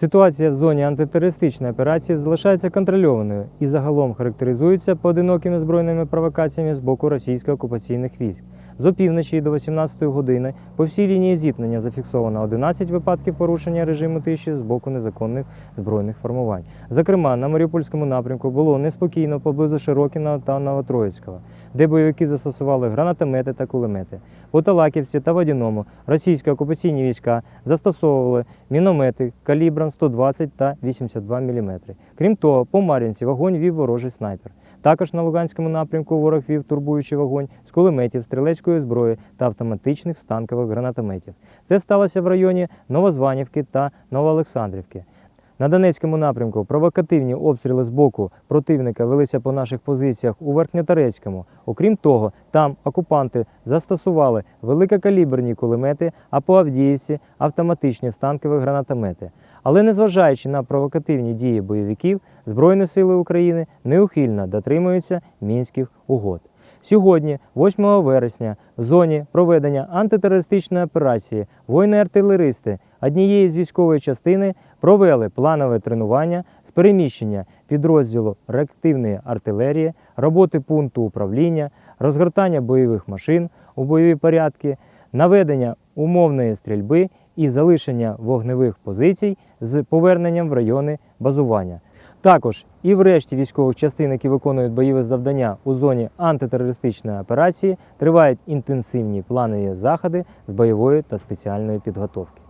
Ситуація в зоні антитерористичної операції залишається контрольованою і загалом характеризується поодинокими збройними провокаціями з боку російських окупаційних військ. З опівночі до 18 години по всій лінії зіткнення зафіксовано 11 випадків порушення режиму тиші з боку незаконних збройних формувань. Зокрема, на Маріупольському напрямку було неспокійно поблизу Широкіна та Новотроїцького, де бойовики застосували гранатомети та кулемети. У Талаківці та Водяному російські окупаційні війська застосовували міномети калібром 120 та 82 мм. Крім того, по Мар'їнці вогонь вів ворожий снайпер. Також на Луганському напрямку ворог вів турбуючий вогонь з кулеметів, стрілецької зброї та автоматичних станкових гранатометів. Це сталося в районі Новозванівки та Новоолександрівки. На Донецькому напрямку провокативні обстріли з боку противника велися по наших позиціях у Верхньоторецькому. Окрім того, там окупанти застосували великокаліберні кулемети, а по Авдіївці автоматичні станкові гранатомети. Але незважаючи на провокативні дії бойовиків, Збройні сили України неухильно дотримуються мінських угод. Сьогодні, 8 вересня, в зоні проведення антитерористичної операції воїни-артилеристи однієї з військової частини провели планове тренування з переміщення підрозділу реактивної артилерії, роботи пункту управління, розгортання бойових машин у бойові порядки, наведення умовної стрільби і залишення вогневих позицій з поверненням в райони базування. Також і в решті військових частин, які виконують бойові завдання у зоні антитерористичної операції, тривають інтенсивні планові заходи з бойової та спеціальної підготовки.